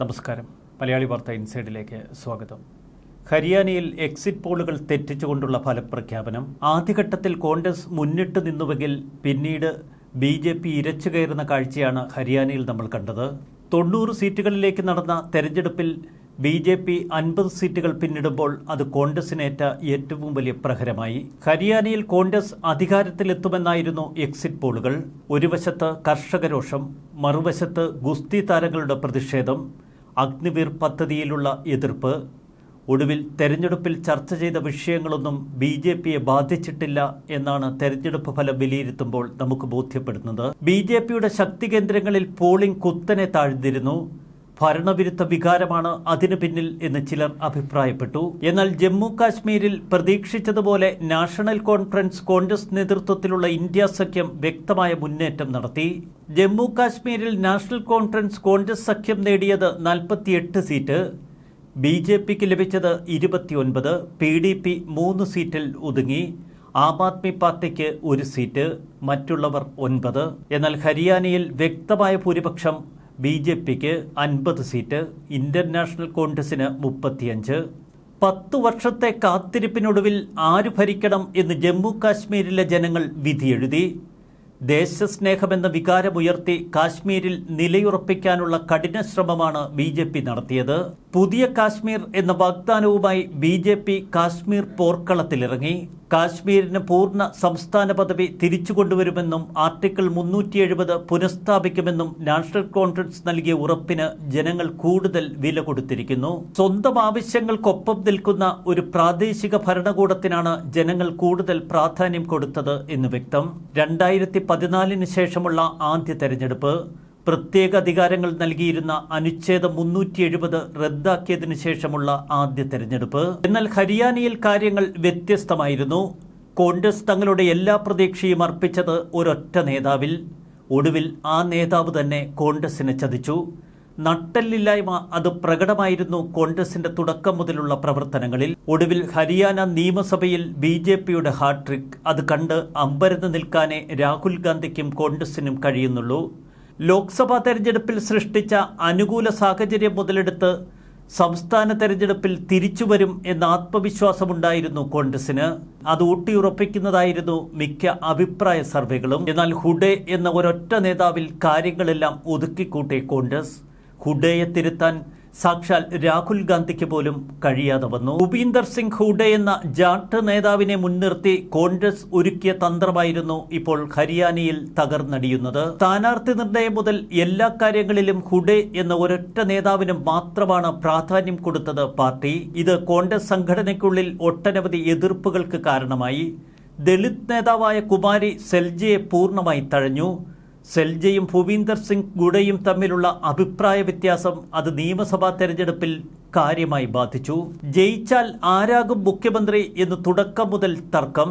നമസ്കാരം. മലയാളി വാർത്ത ഇൻസൈഡിലേക്ക് സ്വാഗതം. ഹരിയാനയിൽ എക്സിറ്റ് പോളുകൾ തെറ്റിച്ചുകൊണ്ടുള്ള ഫലപ്രഖ്യാപനം ആദ്യഘട്ടത്തിൽ കോൺഗ്രസ് മുന്നിട്ട് നിന്നുവെങ്കിൽ പിന്നീട് ബി ജെ പി ഇരച്ചു കയറുന്ന കാഴ്ചയാണ് ഹരിയാനയിൽ നമ്മൾ കണ്ടത്. തൊണ്ണൂറ് സീറ്റുകളിലേക്ക് നടന്ന തെരഞ്ഞെടുപ്പിൽ ബി ജെ പി അൻപത് സീറ്റുകൾ പിന്നിടുമ്പോൾ അത് കോൺഗ്രസിനേറ്റ ഏറ്റവും വലിയ പ്രഹരമായി. ഹരിയാനയിൽ കോൺഗ്രസ് അധികാരത്തിലെത്തുമെന്നായിരുന്നു എക്സിറ്റ് പോളുകൾ. ഒരു വശത്ത് കർഷകരോഷം മറുവശത്ത് ഗുസ്തി താരങ്ങളുടെ പ്രതിഷേധം അഗ്നിവീർ പദ്ധതിയിലുള്ള എതിർപ്പ് ഒടുവിൽ തെരഞ്ഞെടുപ്പിൽ ചർച്ച ചെയ്ത വിഷയങ്ങളൊന്നും ബി ജെ പിയെ ബാധിച്ചിട്ടില്ല എന്നാണ് തെരഞ്ഞെടുപ്പ് ഫലം വിലയിരുത്തുമ്പോൾ നമുക്ക് ബോധ്യപ്പെടുന്നത്. ബി ജെ പിയുടെ ശക്തി കേന്ദ്രങ്ങളിൽ പോളിംഗ് കുത്തനെ താഴ്ന്നിരുന്നു. ഭരണവിരുദ്ധ വികാരമാണ് അതിനു പിന്നിൽ എന്ന് ചിലർ അഭിപ്രായപ്പെട്ടു. എന്നാൽ ജമ്മു കാശ്മീരിൽ പ്രതീക്ഷിച്ചതുപോലെ നാഷണൽ കോൺഫറൻസ് കോൺഗ്രസ് നേതൃത്വത്തിലുള്ള ഇന്ത്യ സഖ്യം വ്യക്തമായ മുന്നേറ്റം നടത്തി. ജമ്മു കാശ്മീരിൽ നാഷണൽ കോൺഫറൻസ് കോൺഗ്രസ് സഖ്യം നേടിയത് നാൽപ്പത്തിയെട്ട് സീറ്റ് ബി ജെ പിക്ക് ലഭിച്ചത് ഇരുപത്തിയൊൻപത് പി ഡി പി മൂന്ന് സീറ്റിൽ ഒതുങ്ങി. ആം ആദ്മി പാർട്ടിക്ക് ഒരു സീറ്റ് മറ്റുള്ളവർ ഒൻപത്. എന്നാൽ ഹരിയാനയിൽ വ്യക്തമായ ഭൂരിപക്ഷം ബി ജെ പിക്ക് അൻപത് സീറ്റ് ഇന്ത്യൻ നാഷണൽ കോൺഗ്രസിന് മുപ്പത്തിയഞ്ച്. പത്ത് വർഷത്തെ കാത്തിരിപ്പിനൊടുവിൽ ആര് ഭരിക്കണം എന്ന് ജമ്മു കാശ്മീരിലെ ജനങ്ങൾ വിധിയെഴുതി. ദേശസ്നേഹമെന്ന വികാരമുയർത്തി കാശ്മീരിൽ നിലയുറപ്പിക്കാനുള്ള കഠിന ശ്രമമാണ് ബി നടത്തിയത്. പുതിയ കാശ്മീർ എന്ന വാഗ്ദാനവുമായി ബി ജെ പി കാശ്മീർ പോർക്കളത്തിലിറങ്ങി. കാശ്മീരിന് പൂർണ സംസ്ഥാന പദവി തിരിച്ചു കൊണ്ടുവരുമെന്നും ആർട്ടിക്കിൾ മുന്നൂറ്റി എഴുപത് പുനഃസ്ഥാപിക്കുമെന്നും നാഷണൽ കോൺഫറൻസ് നൽകിയ ഉറപ്പിന് ജനങ്ങൾ കൂടുതൽ വില കൊടുത്തിരിക്കുന്നു. സ്വന്തം ആവശ്യങ്ങൾക്കൊപ്പം നിൽക്കുന്ന ഒരു പ്രാദേശിക ഭരണകൂടത്തിനാണ് ജനങ്ങൾ കൂടുതൽ പ്രാധാന്യം കൊടുത്തത് എന്ന് വ്യക്തം. രണ്ടായിരത്തി പതിനാലിന് ശേഷമുള്ള ആദ്യ തെരഞ്ഞെടുപ്പ്. പ്രത്യേക അധികാരങ്ങൾ നൽകിയിരുന്ന അനുച്ഛേദം മുന്നൂറ്റി എഴുപത് റദ്ദാക്കിയതിനു ശേഷമുള്ള ആദ്യ തെരഞ്ഞെടുപ്പ്. എന്നാൽ ഹരിയാനയിൽ കാര്യങ്ങൾ വ്യത്യസ്തമായിരുന്നു. കോൺഗ്രസ് തങ്ങളുടെ എല്ലാ പ്രതീക്ഷയും അർപ്പിച്ചത് ഒരൊറ്റ നേതാവിൽ. ഒടുവിൽ ആ നേതാവ് തന്നെ കോൺഗ്രസിനെ ചതിച്ചു. നട്ടല്ലില്ലായ്മ അത് പ്രകടമായിരുന്നു കോൺഗ്രസിന്റെ തുടക്കം മുതലുള്ള പ്രവർത്തനങ്ങളിൽ. ഒടുവിൽ ഹരിയാന നിയമസഭയിൽ ബി ജെ പിയുടെ ഹാട്രിക്. അത് കണ്ട് അമ്പരന്ന് നിൽക്കാനേ രാഹുൽ ഗാന്ധിക്കും കോൺഗ്രസിനും കഴിയുന്നുള്ളൂ. ലോക്സഭാ തെരഞ്ഞെടുപ്പിൽ സൃഷ്ടിച്ച അനുകൂല സാഹചര്യം മുതലെടുത്ത് സംസ്ഥാന തെരഞ്ഞെടുപ്പിൽ തിരിച്ചുവരും എന്ന ആത്മവിശ്വാസമുണ്ടായിരുന്നു കോൺഗ്രസിന്. അത് ഊട്ടിയുറപ്പിക്കുന്നതായിരുന്നു മിക്ക അഭിപ്രായ സർവേകളും. എന്നാൽ ഹുഡേ എന്ന ഒരൊറ്റ നേതാവിൽ കാര്യങ്ങളെല്ലാം ഒതുക്കിക്കൂട്ടി കോൺഗ്രസ് ഹുഡേയെ തിരുത്താൻ സാക്ഷാൽ രാഹുൽ ഗാന്ധിക്ക് പോലും കഴിയാതെ വന്നു. ഭൂപീന്ദർ സിംഗ് ഹൂഡ എന്ന ജാട്ട് നേതാവിനെ മുൻനിർത്തി കോൺഗ്രസ് ഒരുക്കിയ തന്ത്രമായിരുന്നു ഇപ്പോൾ ഹരിയാനയിൽ തകർന്നടിയുന്നത്. സ്ഥാനാർത്ഥി നിർണയം മുതൽ എല്ലാ കാര്യങ്ങളിലും ഹുഡെ എന്ന ഒരൊറ്റ നേതാവിന് മാത്രമാണ് പ്രാധാന്യം കൊടുത്തത് പാർട്ടി. ഇത് കോൺഗ്രസ് സംഘടനയ്ക്കുള്ളിൽ ഒട്ടനവധി എതിർപ്പുകൾക്ക് കാരണമായി. ദളിത് നേതാവായ കുമാരി സെൽജിയെ പൂർണമായി തഴഞ്ഞു. സെൽജയും ഭൂപീന്ദർ സിംഗ് ഗുഡയും തമ്മിലുള്ള അഭിപ്രായ വ്യത്യാസം അത് നിയമസഭാ തെരഞ്ഞെടുപ്പിൽ കാര്യമായി ബാധിച്ചു. ജയിച്ചാൽ ആരാകും മുഖ്യമന്ത്രി എന്ന് തുടക്കം മുതൽ തർക്കം.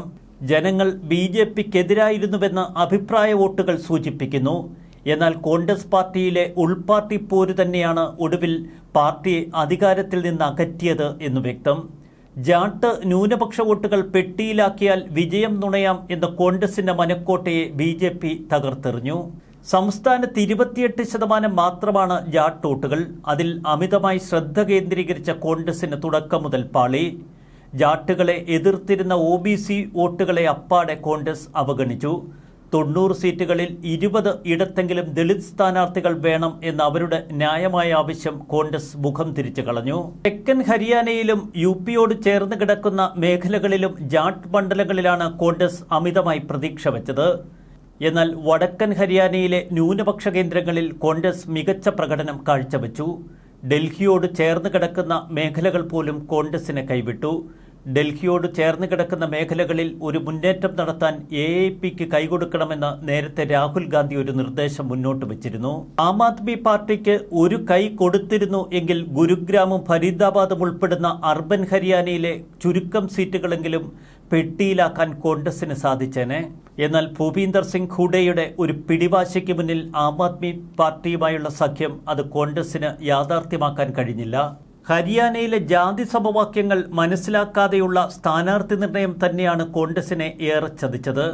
ജനങ്ങൾ ബി ജെ പിക്കെതിരായിരുന്നുവെന്ന അഭിപ്രായ വോട്ടുകൾ സൂചിപ്പിക്കുന്നു. എന്നാൽ കോൺഗ്രസ് പാർട്ടിയിലെ ഉൾപാർട്ടി പോര് തന്നെയാണ് ഒടുവിൽ പാർട്ടിയെ അധികാരത്തിൽ നിന്ന് അകറ്റിയത് എന്ന് വ്യക്തം. ജാട്ട് ന്യൂനപക്ഷ വോട്ടുകൾ പെട്ടിയിലാക്കിയാൽ വിജയം നുണയാം എന്ന കോൺഗ്രസിന്റെ മനക്കോട്ടയെ ബി ജെ പി തകർത്തെറിഞ്ഞു. സംസ്ഥാനത്ത് ഇരുപത്തിയെട്ട് ശതമാനം മാത്രമാണ് ജാട്ട് വോട്ടുകൾ. അതിൽ അമിതമായി ശ്രദ്ധ കേന്ദ്രീകരിച്ച കോൺഗ്രസിന് തുടക്കം മുതൽ പാളി. ജാട്ടുകളെ എതിർത്തിരുന്ന ഒ ബി സി വോട്ടുകളെ അപ്പാടെ കോൺഗ്രസ് അവഗണിച്ചു. തൊണ്ണൂറ് സീറ്റുകളിൽ ഇരുപത് ഇടത്തെങ്കിലും ദളിത് സ്ഥാനാർത്ഥികൾ വേണം എന്ന അവരുടെ ന്യായമായ ആവശ്യം കോൺഗ്രസ് മുഖം തിരിച്ചു കളഞ്ഞു. തെക്കൻ ഹരിയാനയിലും യു പിയോട് ചേർന്ന് കിടക്കുന്ന മേഖലകളിലും ജാട്ട് മണ്ഡലങ്ങളിലാണ് കോൺഗ്രസ് അമിതമായി പ്രതീക്ഷ വച്ചത്. എന്നാൽ വടക്കൻ ഹരിയാനയിലെ ന്യൂനപക്ഷ കേന്ദ്രങ്ങളിൽ കോൺഗ്രസ് മികച്ച പ്രകടനം കാഴ്ചവെച്ചു. ഡൽഹിയോട് ചേർന്ന് കിടക്കുന്ന മേഖലകൾ പോലും കോൺഗ്രസിനെ കൈവിട്ടു. ഡൽഹിയോട് ചേർന്ന് കിടക്കുന്ന മേഖലകളിൽ ഒരു മുന്നേറ്റം നടത്താൻ എ ഐ പിക്ക് കൈകൊടുക്കണമെന്ന് നേരത്തെ രാഹുൽ ഗാന്ധി ഒരു നിർദ്ദേശം മുന്നോട്ട് വച്ചിരുന്നു. ആം ആദ്മി പാർട്ടിക്ക് ഒരു കൈ കൊടുത്തിരുന്നു എങ്കിൽ ഗുരുഗ്രാമും ഫരീദാബാദും ഉൾപ്പെടുന്ന അർബൻ ഹരിയാനയിലെ ചുരുക്കം സീറ്റുകളെങ്കിലും പെട്ടിയിലാക്കാൻ കോൺഗ്രസിന് സാധിച്ചേനെ. എന്നാൽ ഭൂപീന്ദർ സിംഗ് ഹൂഡയുടെ ഒരു പിടിവാശിക്ക് മുന്നിൽ ആം ആദ്മി പാർട്ടിയുമായുള്ള സഖ്യം അത് കോൺഗ്രസിന് യാഥാർത്ഥ്യമാക്കാൻ കഴിഞ്ഞില്ല. ഹരിയാനയിലെ ജാതി സമവാക്യങ്ങൾ മനസ്സിലാക്കാതെയുള്ള സ്ഥാനാർത്ഥി നിർണയം തന്നെയാണ് കോൺഗ്രസിനെ ഏറെ ചതിച്ചത്.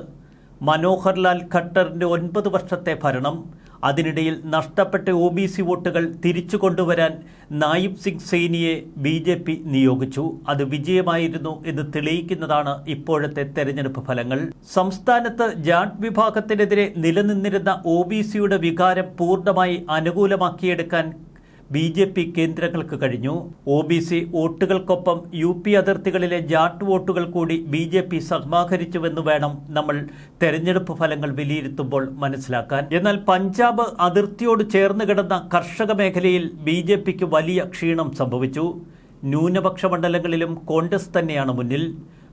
മനോഹർലാൽ ഖട്ടറിന്റെ ഒൻപത് വർഷത്തെ ഭരണം അതിനിടയിൽ നഷ്ടപ്പെട്ട ഒ ബി സി വോട്ടുകൾ തിരിച്ചു കൊണ്ടുവരാൻ നായിബ് സിംഗ് സൈനിയെ ബി ജെ പി നിയോഗിച്ചു. അത് വിജയമായിരുന്നു എന്ന് തെളിയിക്കുന്നതാണ് ഇപ്പോഴത്തെ തെരഞ്ഞെടുപ്പ് ഫലങ്ങൾ. സംസ്ഥാനത്ത് ജാട്ട് വിഭാഗത്തിനെതിരെ നിലനിന്നിരുന്ന ഒ ബി സിയുടെ വികാരം പൂർണമായി അനുകൂലമാക്കിയെടുക്കാൻ ബി ജെ പി കേന്ദ്രങ്ങൾക്ക് കഴിഞ്ഞു. ഒ ബി സി വോട്ടുകൾക്കൊപ്പം യു പി അതിർത്തികളിലെ ജാട്ട് വോട്ടുകൾ കൂടി ബി ജെ പി സമാഹരിച്ചുവെന്ന് വേണം നമ്മൾ തെരഞ്ഞെടുപ്പ് ഫലങ്ങൾ വിലയിരുത്തുമ്പോൾ മനസ്സിലാക്കാൻ. എന്നാൽ പഞ്ചാബ് അതിർത്തിയോട് ചേർന്ന് കിടന്ന കർഷക മേഖലയിൽ ബി ജെ പിക്ക് വലിയ ക്ഷീണം സംഭവിച്ചു. ന്യൂനപക്ഷ മണ്ഡലങ്ങളിലും കോൺഗ്രസ് തന്നെയാണ് മുന്നിൽ.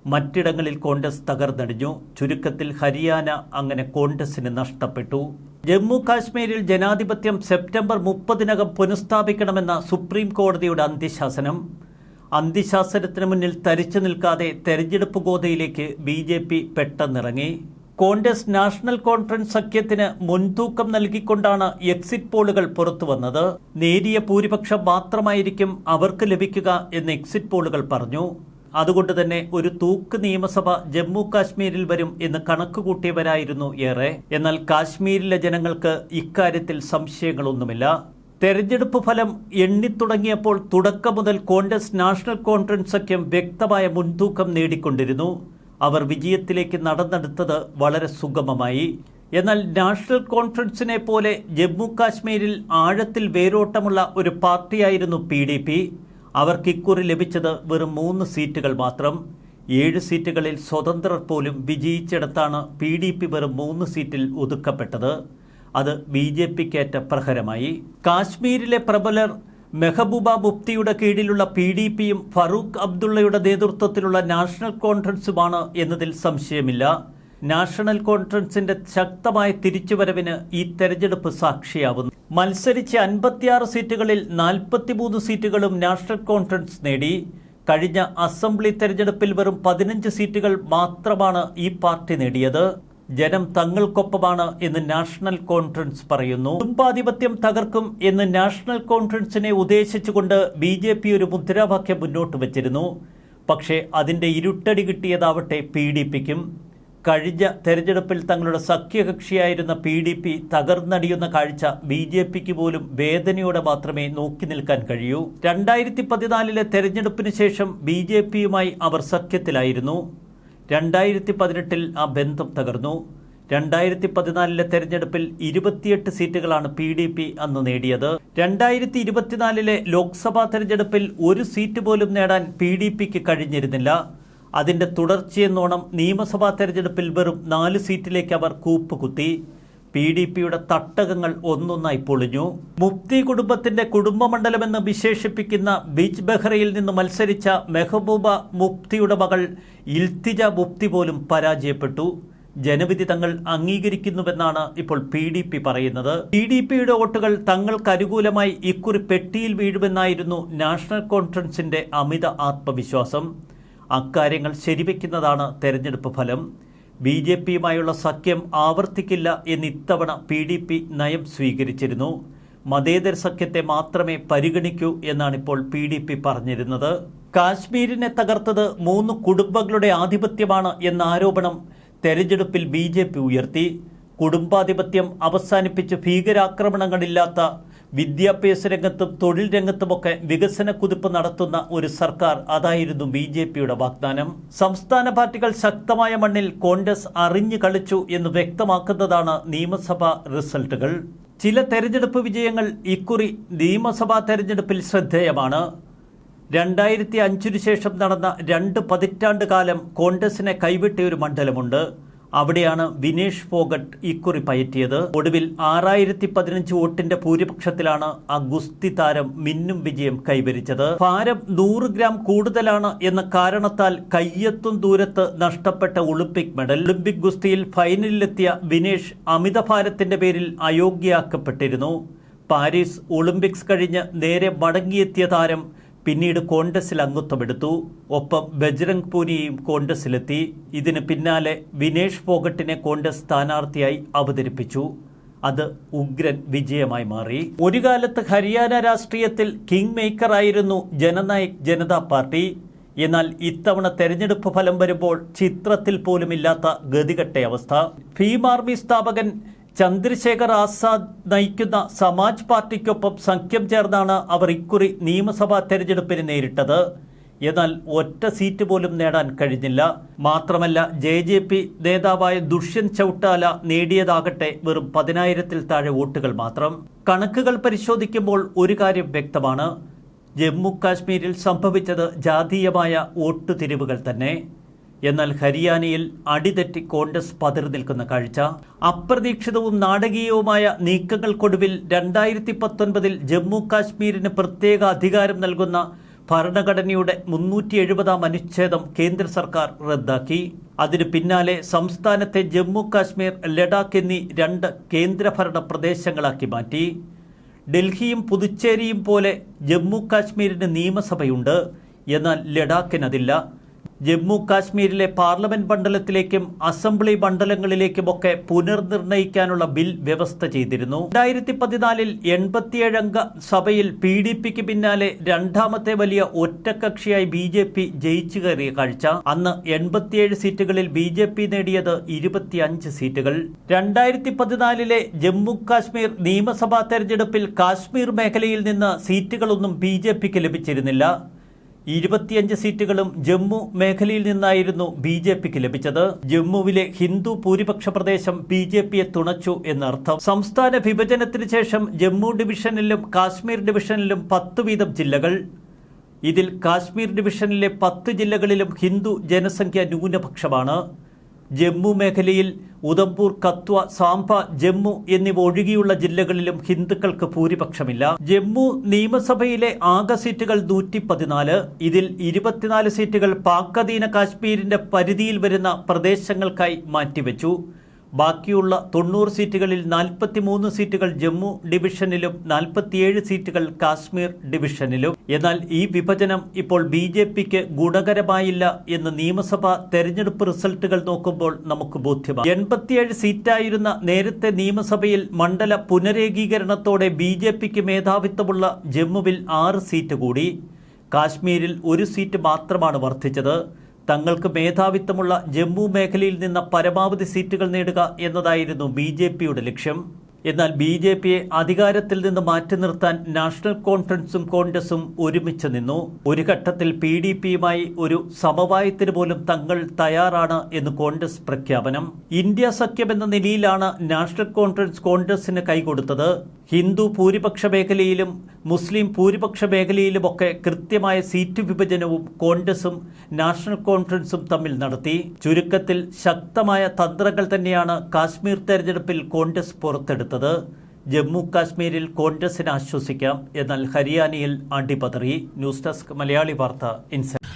മറ്റിടങ്ങളിൽ കോൺഗ്രസ് തകർന്നടിഞ്ഞു. ചുരുക്കത്തിൽ ഹരിയാന അങ്ങനെ കോൺഗ്രസിന് നഷ്ടപ്പെട്ടു. ജമ്മു കാശ്മീരിൽ ജനാധിപത്യം സെപ്റ്റംബർ മുപ്പതിനകം പുനഃസ്ഥാപിക്കണമെന്ന സുപ്രീം കോടതിയുടെ അന്ത്യശാസനം. അന്ത്യശാസനത്തിന് മുന്നിൽ തരിച്ചു നിൽക്കാതെ തെരഞ്ഞെടുപ്പ് ഗോതയിലേക്ക് ബി ജെ പി പെട്ടെന്നിറങ്ങി. കോൺഗ്രസ് നാഷണൽ കോൺഫറൻസ് സഖ്യത്തിന് മുൻതൂക്കം നൽകിക്കൊണ്ടാണ് എക്സിറ്റ് പോളുകൾ പുറത്തുവന്നത്. നേരിയ ഭൂരിപക്ഷം മാത്രമായിരിക്കും അവർക്ക് ലഭിക്കുക എന്ന് എക്സിറ്റ് പോളുകൾ പറഞ്ഞു. അതുകൊണ്ട് തന്നെ ഒരു തൂക്ക് നിയമസഭ ജമ്മു കാശ്മീരിൽ വരും എന്ന് കണക്കുകൂട്ടിയവരായിരുന്നു ഏറെ. എന്നാൽ കാശ്മീരിലെ ജനങ്ങൾക്ക് ഇക്കാര്യത്തിൽ സംശയങ്ങളൊന്നുമില്ല. തെരഞ്ഞെടുപ്പ് ഫലം എണ്ണിത്തുടങ്ങിയപ്പോൾ തുടക്കം മുതൽ കോൺഗ്രസ് നാഷണൽ കോൺഫറൻസ് സഖ്യം വ്യക്തമായ മുൻതൂക്കം നേടിക്കൊണ്ടിരുന്നു. അവർ വിജയത്തിലേക്ക് നടന്നെടുത്തത് വളരെ സുഗമമായി. എന്നാൽ നാഷണൽ കോൺഫറൻസിനെ പോലെ ജമ്മു കാശ്മീരിൽ ആഴത്തിൽ വേരോട്ടമുള്ള ഒരു പാർട്ടിയായിരുന്നു പി. അവർക്ക് ഇക്കുറി ലഭിച്ചത് വെറും മൂന്ന് സീറ്റുകൾ മാത്രം. ഏഴ് സീറ്റുകളിൽ സ്വതന്ത്രർ പോലും വിജയിച്ചിടത്താണ് പി ഡി പി വെറും മൂന്ന് സീറ്റിൽ ഒതുക്കപ്പെട്ടത്. അത് ബി ജെ പിക്കേറ്റ പ്രഹരമായി. കാശ്മീരിലെ പ്രബലർ മെഹബൂബ മുഫ്തിയുടെ കീഴിലുള്ള പി ഡി പിയും ഫറൂഖ് അബ്ദുള്ളയുടെ നേതൃത്വത്തിലുള്ള നാഷണൽ കോൺഫറൻസുമാണ് എന്നതിൽ സംശയമില്ല. നാഷണൽ കോൺഫറൻസിന്റെ ശക്തമായ തിരിച്ചുവരവിന് ഈ തെരഞ്ഞെടുപ്പ് സാക്ഷിയാവുന്നു. മത്സരിച്ച അൻപത്തിയാറ് സീറ്റുകളിൽ നാൽപ്പത്തിമൂന്ന് സീറ്റുകളും നാഷണൽ കോൺഫറൻസ് നേടി. കഴിഞ്ഞ അസംബ്ലി തെരഞ്ഞെടുപ്പിൽ വെറും പതിനഞ്ച് സീറ്റുകൾ മാത്രമാണ് ഈ പാർട്ടി നേടിയത്. ജനം തങ്ങൾക്കൊപ്പമാണ് എന്ന് നാഷണൽ കോൺഫറൻസ് പറയുന്നു. കുടുംബാധിപത്യം തകർക്കും എന്ന് നാഷണൽ കോൺഫറൻസിനെ ഉദ്ദേശിച്ചുകൊണ്ട് ബി ജെ പി ഒരു മുദ്രാവാക്യം മുന്നോട്ട് വച്ചിരുന്നു. പക്ഷേ അതിന്റെ ഇരുട്ടടി കിട്ടിയതാവട്ടെ പി ഡി പിക്കും. കഴിഞ്ഞ തെരഞ്ഞെടുപ്പിൽ തങ്ങളുടെ സഖ്യകക്ഷിയായിരുന്ന പി ഡി പി തകർന്നടിയുന്ന കാഴ്ച ബി ജെ പിക്ക് പോലും വേദനയോടെ മാത്രമേ നോക്കി നിൽക്കാൻ കഴിയൂ. രണ്ടായിരത്തി പതിനാലിലെ തെരഞ്ഞെടുപ്പിന് ശേഷം ബി ജെ പിയുമായി അവർ സഖ്യത്തിലായിരുന്നു. രണ്ടായിരത്തി പതിനെട്ടിൽ ആ ബന്ധം തകർന്നു. രണ്ടായിരത്തി പതിനാലിലെ തെരഞ്ഞെടുപ്പിൽ ഇരുപത്തിയെട്ട് സീറ്റുകളാണ് പി ഡി പി അന്ന് നേടിയത്. രണ്ടായിരത്തി ഇരുപത്തിനാലിലെ ലോക്സഭാ തെരഞ്ഞെടുപ്പിൽ ഒരു സീറ്റ് പോലും നേടാൻ പി ഡി പിക്ക് കഴിഞ്ഞിരുന്നില്ല. അതിന്റെ തുടർച്ചയെന്നോണം നിയമസഭാ തെരഞ്ഞെടുപ്പിൽ വെറും നാല് സീറ്റിലേക്ക് അവർ കൂപ്പുകുത്തി. പി ഡി പിയുടെ തട്ടകങ്ങൾ ഒന്നൊന്നായി പൊളിഞ്ഞു. മുഫ്തി കുടുംബത്തിന്റെ കുടുംബമണ്ഡലമെന്ന് വിശേഷിപ്പിക്കുന്ന ബീച്ച് ബെഹ്റയിൽ നിന്ന് മത്സരിച്ച മെഹബൂബ മുഫ്തിയുടെ മകൾ ഇൽത്തിജ മുഫ്തി പോലും പരാജയപ്പെട്ടു. ജനവിധി തങ്ങൾ അംഗീകരിക്കുന്നുവെന്നാണ് ഇപ്പോൾ പി ഡി പി പറയുന്നത്. പി ഡി പിയുടെ വോട്ടുകൾ തങ്ങൾക്ക് അനുകൂലമായി ഇക്കുറി പെട്ടിയിൽ വീഴുമെന്നായിരുന്നു നാഷണൽ കോൺഫറൻസിന്റെ അമിത ആത്മവിശ്വാസം. അക്കാര്യങ്ങൾ ശരിവെക്കുന്നതാണ് തെരഞ്ഞെടുപ്പ് ഫലം. ബി ജെ പിയുമായുള്ള സഖ്യം ആവർത്തിക്കില്ല എന്ന് ഇത്തവണ പി ഡി പി നയം സ്വീകരിച്ചിരുന്നു. മതേതര സഖ്യത്തെ മാത്രമേ പരിഗണിക്കൂ എന്നാണിപ്പോൾ പി ഡി പി പറഞ്ഞിരുന്നത്. കാശ്മീരിനെ തകർത്തത് മൂന്ന് കുടുംബങ്ങളുടെ ആധിപത്യമാണ് എന്ന ആരോപണം തെരഞ്ഞെടുപ്പിൽ ബി ഉയർത്തി. കുടുംബാധിപത്യം അവസാനിപ്പിച്ച് ഭീകരാക്രമണങ്ങളില്ലാത്ത വിദ്യാഭ്യാസ രംഗത്തും തൊഴിൽ രംഗത്തുമൊക്കെ വികസന കുതിപ്പ് നടത്തുന്ന ഒരു സർക്കാർ അതായിരുന്നു ബി ജെ പിയുടെ വാഗ്ദാനം. സംസ്ഥാന പാർട്ടികൾ ശക്തമായ മണ്ണിൽ കോൺഗ്രസ് അറിഞ്ഞു കളിച്ചു എന്ന് വ്യക്തമാക്കുന്നതാണ് നിയമസഭാ റിസൾട്ടുകൾ. ചില തെരഞ്ഞെടുപ്പ് വിജയങ്ങൾ ഇക്കുറി നിയമസഭാ തെരഞ്ഞെടുപ്പിൽ ശ്രദ്ധേയമാണ്. രണ്ടായിരത്തി അഞ്ചിനു ശേഷം നടന്ന രണ്ട് പതിറ്റാണ്ട് കാലം കോൺഗ്രസിനെ കൈവിട്ട ഒരു മണ്ഡലമുണ്ട്. അവിടെയാണ് വിനേഷ് ഫോഗട്ട് ഇക്കുറി പയറ്റിയത്. ഒടുവിൽ ആറായിരത്തി പതിനഞ്ച് വോട്ടിന്റെ ഭൂരിപക്ഷത്തിലാണ് ആ ഗുസ്തി താരം മിന്നും വിജയം കൈവരിച്ചത്. ഭാരം നൂറ് ഗ്രാം കൂടുതലാണ് എന്ന കാരണത്താൽ കയ്യെത്തും ദൂരത്ത് നഷ്ടപ്പെട്ട ഒളിമ്പിക് മെഡൽ. ഒളിമ്പിക് ഗുസ്തിയിൽ ഫൈനലിലെത്തിയ വിനേഷ് അമിതഭാരത്തിന്റെ പേരിൽ അയോഗ്യയാക്കപ്പെട്ടിരുന്നു. പാരീസ് ഒളിമ്പിക്സ് കഴിഞ്ഞ് നേരെ മടങ്ങിയെത്തിയ താരം പിന്നീട് കോൺഗ്രസിൽ അംഗത്വമെടുത്തു. ഒപ്പം ബജ്രംഗ് പൂനിയും കോൺഗ്രസിലെത്തി. ഇതിന് പിന്നാലെ വിനേഷ് ഫോഗട്ടിനെ കോൺഗ്രസ് സ്ഥാനാർത്ഥിയായി അവതരിപ്പിച്ചു. അത് ഉഗ്രൻ വിജയമായി മാറി. ഒരു കാലത്ത് ഹരിയാന രാഷ്ട്രീയത്തിൽ കിങ് മേക്കറായിരുന്നു ജനനായക് ജനതാ പാർട്ടി. എന്നാൽ ഇത്തവണ തെരഞ്ഞെടുപ്പ് ഫലം വരുമ്പോൾ ചിത്രത്തിൽ പോലുമില്ലാത്ത ഗതികെട്ട അവസ്ഥ. ഭീം ആർമി സ്ഥാപകൻ ചന്ദ്രശേഖർ ആസാദ് നയിക്കുന്ന സമാജ് പാർട്ടിക്കൊപ്പം സഖ്യം ചേർന്നാണ് അവർ ഇക്കുറി നിയമസഭാ തെരഞ്ഞെടുപ്പിന് നേരിട്ടത്. എന്നാൽ ഒറ്റ സീറ്റ് പോലും നേടാൻ കഴിഞ്ഞില്ല. മാത്രമല്ല ജെ ജെ പി നേതാവായ ദുഷ്യന്ത് ചൌട്ടാല നേടിയതാകട്ടെ വെറും പതിനായിരത്തിൽ താഴെ വോട്ടുകൾ മാത്രം. കണക്കുകൾ പരിശോധിക്കുമ്പോൾ ഒരു കാര്യം വ്യക്തമാണ്. ജമ്മു കാശ്മീരിൽ സംഭവിച്ചത് ജാതീയമായ വോട്ടുതിരിവുകൾ തന്നെ. എന്നാൽ ഹരിയാനയിൽ അടിതെറ്റി കോൺഗ്രസ് പതിർ നിൽക്കുന്ന കാഴ്ച അപ്രതീക്ഷിതവും നാടകീയവുമായ നീക്കങ്ങൾക്കൊടുവിൽ രണ്ടായിരത്തി പത്തൊൻപതിൽ ജമ്മു കാശ്മീരിന് പ്രത്യേക അധികാരം നൽകുന്ന ഭരണഘടനയുടെ മുന്നൂറ്റി എഴുപതാം അനുച്ഛേദം കേന്ദ്ര സർക്കാർ റദ്ദാക്കി. അതിനു പിന്നാലെ സംസ്ഥാനത്തെ ജമ്മു കാശ്മീർ ലഡാക്ക് എന്നീ രണ്ട് കേന്ദ്രഭരണ പ്രദേശങ്ങളാക്കി മാറ്റി. ഡൽഹിയും പുതുച്ചേരിയും പോലെ ജമ്മു കാശ്മീരിന് നിയമസഭയുണ്ട് എന്നാൽ ലഡാക്കിനതില്ല. ജമ്മു കാശ്മീരിലെ പാർലമെന്റ് മണ്ഡലത്തിലേക്കും അസംബ്ലി മണ്ഡലങ്ങളിലേക്കുമൊക്കെ പുനർനിർണയിക്കാനുള്ള ബിൽ വ്യവസ്ഥ ചെയ്തിരുന്നു. രണ്ടായിരത്തി പതിനാലിൽ എൺപത്തിയേഴ് അംഗ സഭയിൽ പി ഡി പിക്ക് പിന്നാലെ രണ്ടാമത്തെ വലിയ ഒറ്റക്കക്ഷിയായി ബി ജെ പി ജയിച്ചു കയറിയ കാഴ്ച. അന്ന് എൺപത്തിയേഴ് സീറ്റുകളിൽ ബി ജെ പി നേടിയത് ഇരുപത്തിയഞ്ച് സീറ്റുകൾ. രണ്ടായിരത്തി പതിനാലിലെ ജമ്മു കാശ്മീർ നിയമസഭാ തെരഞ്ഞെടുപ്പിൽ കാശ്മീർ മേഖലയിൽ നിന്ന് സീറ്റുകളൊന്നും ബി ജെ പിക്ക് ലഭിച്ചിരുന്നില്ല. ഇരുപത്തിയഞ്ച് സീറ്റുകളും ജമ്മു മേഖലയിൽ നിന്നായിരുന്നു ബി ജെ പിക്ക് ലഭിച്ചത്. ജമ്മുവിലെ ഹിന്ദു ഭൂരിപക്ഷ പ്രദേശം ബി ജെ പിയെ തുണച്ചു എന്നർത്ഥം. സംസ്ഥാന വിഭജനത്തിന് ശേഷം ജമ്മു ഡിവിഷനിലും കാശ്മീർ ഡിവിഷനിലും പത്ത് വീതം ജില്ലകൾ. ഇതിൽ കാശ്മീർ ഡിവിഷനിലെ പത്ത് ജില്ലകളിലും ഹിന്ദു ജനസംഖ്യ ന്യൂനപക്ഷമാണ്. ജമ്മു മേഖലയിൽ ഉദംപൂർ കത്വ സാംബ ജമ്മു എന്നിവ ഒഴികെയുള്ള ജില്ലകളിലും ഹിന്ദുക്കൾക്ക് ഭൂരിപക്ഷമില്ല. ജമ്മു നിയമസഭയിലെ ആകെ സീറ്റുകൾ നൂറ്റി പതിനാല് ഇതിൽ ഇരുപത്തിനാല് സീറ്റുകൾ പാക്കധീന കാശ്മീരിന്റെ പരിധിയിൽ വരുന്ന പ്രദേശങ്ങൾക്കായി മാറ്റിവെച്ചു. ബാക്കിയുള്ള തൊണ്ണൂറ് സീറ്റുകളിൽ നാൽപ്പത്തിമൂന്ന് സീറ്റുകൾ ജമ്മു ഡിവിഷനിലും നാൽപ്പത്തിയേഴ് സീറ്റുകൾ കാശ്മീർ ഡിവിഷനിലും. എന്നാൽ ഈ വിഭജനം ഇപ്പോൾ ബി ജെ പിക്ക് ഗുണകരമായില്ല എന്ന് നിയമസഭാ തെരഞ്ഞെടുപ്പ് റിസൾട്ടുകൾ നോക്കുമ്പോൾ നമുക്ക് ബോധ്യമാണ് എൺപത്തിയേഴ് സീറ്റായിരുന്ന നേരത്തെ നിയമസഭയിൽ മണ്ഡല പുനരേകീകരണത്തോടെ ബി ജെ പിക്ക് മേധാവിത്വമുള്ള ജമ്മുവിൽ ആറ് സീറ്റ് കൂടി. കാശ്മീരിൽ ഒരു സീറ്റ് മാത്രമാണ് വർദ്ധിച്ചത്. തങ്ങൾക്ക് മേധാവിത്വമുള്ള ജമ്മു മേഖലയിൽ നിന്ന് പരമാവധി സീറ്റുകൾ നേടുക എന്നതായിരുന്നു ബി ജെ പിയുടെ ലക്ഷ്യം. എന്നാൽ ബി ജെ പിയെ അധികാരത്തിൽ നിന്ന് മാറ്റി നിർത്താൻ നാഷണൽ കോൺഫറൻസും കോൺഗ്രസും ഒരുമിച്ച് നിന്നു. ഒരു ഘട്ടത്തിൽ പി ഡി പിയുമായി ഒരു സമവായത്തിന് പോലും തങ്ങൾ തയ്യാറാണ് എന്ന് കോൺഗ്രസ് പ്രഖ്യാപനം. ഇന്ത്യ സഖ്യം എന്ന നിലയിലാണ് നാഷണൽ കോൺഫറൻസ് കോൺഗ്രസിന് കൈകൊടുത്തത്. ഹിന്ദു ഭൂരിപക്ഷ മേഖലയിലും മുസ്ലിം ഭൂരിപക്ഷ മേഖലയിലുമൊക്കെ കൃത്യമായ സീറ്റ് വിഭജനവും കോൺഗ്രസും നാഷണൽ കോൺഫറൻസും തമ്മിൽ നടത്തി. ചുരുക്കത്തിൽ ശക്തമായ തന്ത്രങ്ങൾ തന്നെയാണ് കാശ്മീർ തെരഞ്ഞെടുപ്പിൽ കോൺഗ്രസ് പുറത്തെടുത്തത്. ജമ്മു കാശ്മീരിൽ കോൺഗ്രസിന് ആശ്വസിക്കാം എന്നാൽ ഹരിയാനയിൽ അടിപതറി. ന്യൂസ് ഡെസ്ക് മലയാളി വാർത്ത ഇൻസൈറ്റ്